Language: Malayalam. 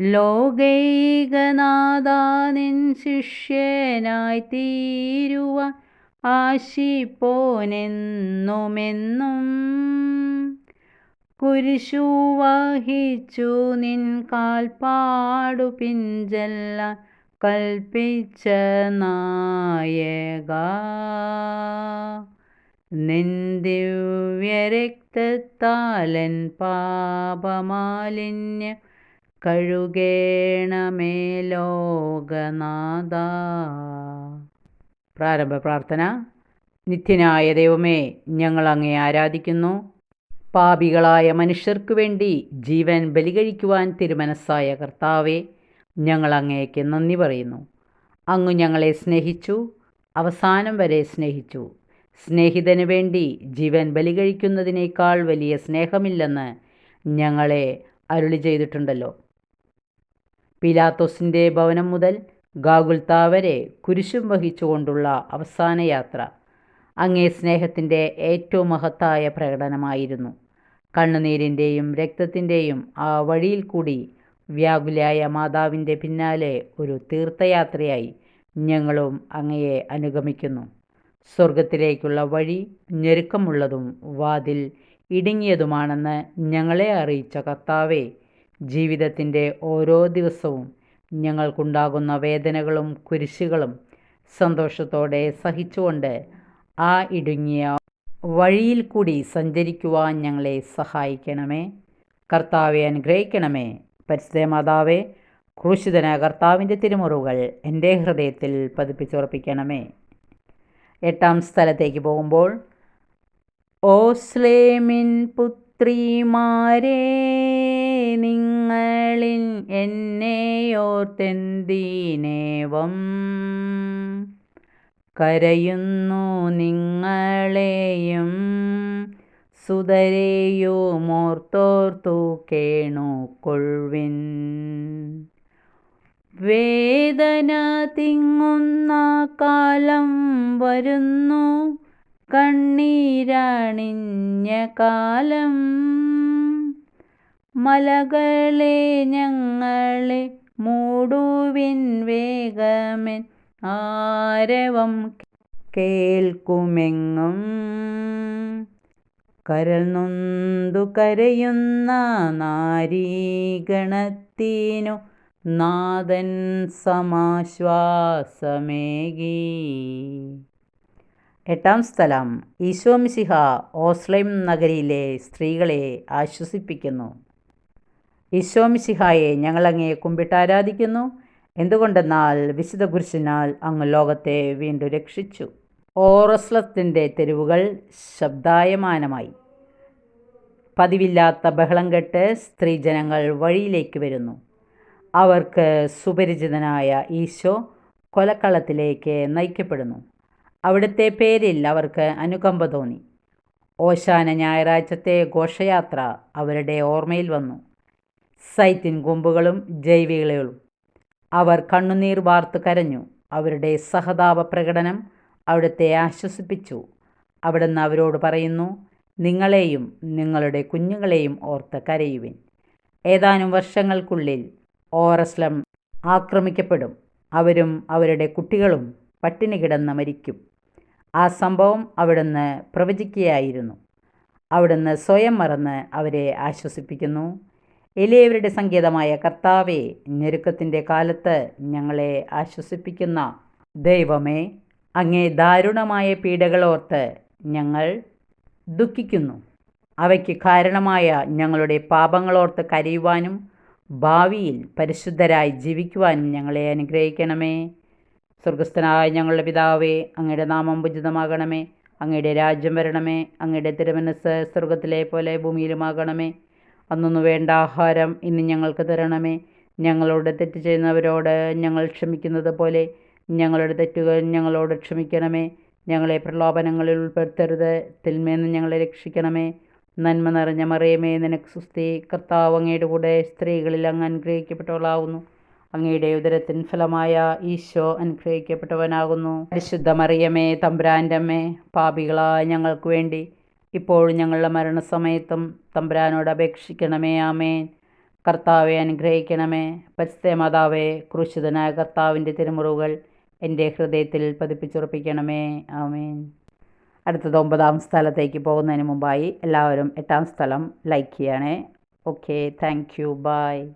ലോകൈകനാഥാനിൻ ശിഷ്യനായി തീരുവ ആശിപ്പോനെന്നുമെന്നും കുരിശു വഹിച്ചു നിൻ കാൽപ്പാടു പിഞ്ചല്ല കൽപ്പിച്ച നായക. നിൻ ദിവ്യരക്തത്താലൻ പാപമാലിന്യം കഴുകേണമേ ലോകനാഥ. പ്രാരംഭ പ്രാർത്ഥന. നിത്യനായ ദൈവമേ ഞങ്ങൾ അങ്ങേ ആരാധിക്കുന്നു. പാപികളായ മനുഷ്യർക്ക് വേണ്ടി ജീവൻ ബലികഴിക്കുവാൻ തിരുമനസ്സായ കർത്താവെ ഞങ്ങൾ അങ്ങേക്ക് നന്ദി പറയുന്നു. അങ്ങ് ഞങ്ങളെ സ്നേഹിച്ചു അവസാനം വരെ സ്നേഹിച്ചു. സ്നേഹിതന് വേണ്ടി ജീവൻ ബലികഴിക്കുന്നതിനേക്കാൾ വലിയ സ്നേഹമില്ലെന്ന് ഞങ്ങളെ അരുളി ചെയ്തിട്ടുണ്ടല്ലോ പിലാത്തോസിന്റെ ഭവനം മുതൽ ഗാഗുൽത്ത വരെ കുരിശും വഹിച്ചുകൊണ്ടുള്ള അവസാന യാത്ര. അങ്ങേ സ്നേഹത്തിന്റെ ഏറ്റവും മഹത്തായ പ്രകടനമായിരുന്നു. കണ്ണുനീരിന്റെയും രക്തത്തിന്റെയും ആ വഴിയിൽ കൂടി വ്യാകുലയായ മാതാവിന്റെ പിന്നാലെ ഒരു തീർത്ഥയാത്രയായി ഞങ്ങളും അങ്ങയെ അനുഗമിക്കുന്നു. സ്വർഗത്തിലേക്കുള്ള വഴി ഞെരുക്കമുള്ളതും വാതിൽ ഇടുങ്ങിയതുമാണെന്ന് ഞങ്ങളെ അറിയിച്ച കർത്താവെ ജീവിതത്തിന്റെ ഓരോ ദിവസവും ഞങ്ങൾക്കുണ്ടാകുന്ന വേദനകളും കുരിശുകളും സന്തോഷത്തോടെ സഹിച്ചുകൊണ്ട് ആ ഇടുങ്ങിയ വഴിയിൽ കൂടി സഞ്ചരിക്കുവാൻ ഞങ്ങളെ സഹായിക്കണമേ. കർത്താവെ അനുഗ്രഹിക്കണമേ. പരിശുദ്ധ മാതാവെ ക്രൂശിതന കർത്താവിന്റെ തിരുമുറുകൾ എന്റെ ഹൃദയത്തിൽ പതിപ്പിച്ചുറപ്പിക്കണമേ. എട്ടാം സ്ഥലത്തേക്ക് പോകുമ്പോൾ ഓസ്ലേമിൻ പുത്രിമാരെ നിങ്ങളിൽ എന്നെയോർത്തെന്തീനേവം കരയുന്നു നിങ്ങളെയും സുതരെയുമോർത്തോർത്തു കൊഴുവിൻ വേദന തിങ്ങുന്ന കാലം വരുന്നു കണ്ണീരാണിഞ്ഞ കാലം. മലകളെ ഞങ്ങളെ മൂടുവിൻ വേഗമൻ ആരവം കേൾക്കുമെങ്ങും. കരൽ നൊന്തു കരയുന്ന നാരീഗണത്തിനു നാഥൻ സമാശ്വാസമേകി. എട്ടാം സ്ഥലം ഈശോമിശിഹ ഓസ്ലൈം നഗരിയിലെ സ്ത്രീകളെ ആശ്വസിപ്പിക്കുന്നു. ഈശോമിശിഹായെ ഞങ്ങളങ്ങേ കുമ്പിട്ടാരാധിക്കുന്നു എന്തുകൊണ്ടെന്നാൽ വിശുദ്ധ കുരിശിനാൽ അങ്ങ് ലോകത്തെ വീണ്ടും രക്ഷിച്ചു. ഓറസ്ലത്തിന്റെ തെരുവുകൾ ശബ്ദായമാനമായി. പതിവില്ലാത്ത ബഹളം കെട്ട് സ്ത്രീജനങ്ങൾ വഴിയിലേക്ക് വരുന്നു. അവർക്ക് സുപരിചിതനായ ഈശോ കൊലക്കളത്തിലേക്ക് നയിക്കപ്പെടുന്നു. അവിടുത്തെ പേരിൽ അവർക്ക് അനുകമ്പ തോന്നി. ഓശാന ഞായറാഴ്ചത്തെ ഘോഷയാത്ര അവരുടെ ഓർമ്മയിൽ വന്നു. സൈത്തിൻ കൊമ്പുകളും ജൈവികളും അവർ കണ്ണുനീർ വാർത്ത് കരഞ്ഞു. അവരുടെ സഹതാപ പ്രകടനം അവിടുത്തെ ആശ്വസിപ്പിച്ചു. അവിടുന്ന് അവരോട് പറയുന്നു നിങ്ങളെയും നിങ്ങളുടെ കുഞ്ഞുങ്ങളെയും ഓർത്ത് കരയുവിൻ. ഏതാനും വർഷങ്ങൾക്കുള്ളിൽ ഓറസ്ലം ആക്രമിക്കപ്പെടും. അവരും അവരുടെ കുട്ടികളും പട്ടിണി കിടന്ന് മരിക്കും. ആ സംഭവം അവിടുന്ന് പ്രവചിക്കുകയായിരുന്നു. അവിടുന്ന് സ്വയം മറന്ന് അവരെ ആശ്വസിപ്പിക്കുന്നു. എളിയവരുടെ സങ്കേതമായ കർത്താവെ ഞെരുക്കത്തിന്റെ കാലത്ത് ഞങ്ങളെ ആശ്വസിപ്പിക്കുന്ന ദൈവമേ അങ്ങേ ദാരുണമായ പീഡകളോർത്ത് ഞങ്ങൾ ദുഃഖിക്കുന്നു. അവയ്ക്ക് കാരണമായ ഞങ്ങളുടെ പാപങ്ങളോർത്ത് കരയുവാനും ഭാവിയിൽ പരിശുദ്ധരായി ജീവിക്കുവാനും ഞങ്ങളെ അനുഗ്രഹിക്കണമേ. സ്വർഗസ്ഥനായ ഞങ്ങളുടെ പിതാവേ അങ്ങയുടെ നാമം ഉചിതമാകണമേ. അങ്ങയുടെ രാജ്യം വരണമേ. അങ്ങയുടെ തിരുമനസ് സ്വർഗത്തിലെ പോലെ ഭൂമിയിലുമാകണമേ. അന്നൊന്നു വേണ്ട ആഹാരം ഇന്ന് ഞങ്ങൾക്ക് തരണമേ. ഞങ്ങളോട് തെറ്റ് ചെയ്യുന്നവരോട് ഞങ്ങൾ ക്ഷമിക്കുന്നത് പോലെ ഞങ്ങളുടെ തെറ്റുകൾ ഞങ്ങളോട് ക്ഷമിക്കണമേ. ഞങ്ങളെ പ്രലോഭനങ്ങളിൽ ഉൾപ്പെടുത്തരുത്. തിന്മേന്ന് ഞങ്ങളെ രക്ഷിക്കണമേ. നന്മ നിറഞ്ഞ മറിയമേ നിനക്ക് സുസ്തി കർത്താവ് അങ്ങയുടെ കൂടെ സ്ത്രീകളിൽ അങ്ങ് അനുഗ്രഹിക്കപ്പെട്ടവളാകുന്നു അങ്ങയുടെ ഉദരത്തിൻ ഫലമായ ഈശോ അനുഗ്രഹിക്കപ്പെട്ടവനാകുന്നു. പരിശുദ്ധ മറിയമേ തമ്പുരാന്റെ അമ്മേ പാപികളായ ഞങ്ങൾക്ക് വേണ്ടി ഇപ്പോഴും ഞങ്ങളുടെ മരണസമയത്തും തമ്പുരാനോട് അപേക്ഷിക്കണമേ ആമേൻ. കർത്താവെ അനുഗ്രഹിക്കണമേ. പരിസ്ഥിതി മാതാവേ ക്രൂശിതനായ കർത്താവിന്റെ തിരുമുറിവുകൾ എന്റെ ഹൃദയത്തിൽ പതിപ്പിച്ചുറപ്പിക്കണമേ ആമേൻ. അടുത്തത് ഒമ്പതാം സ്ഥലത്തേക്ക് പോകുന്നതിന് മുമ്പായി എല്ലാവരും എട്ടാം സ്ഥലം ലൈക്ക് ചെയ്യണേ. Okay thank you bye.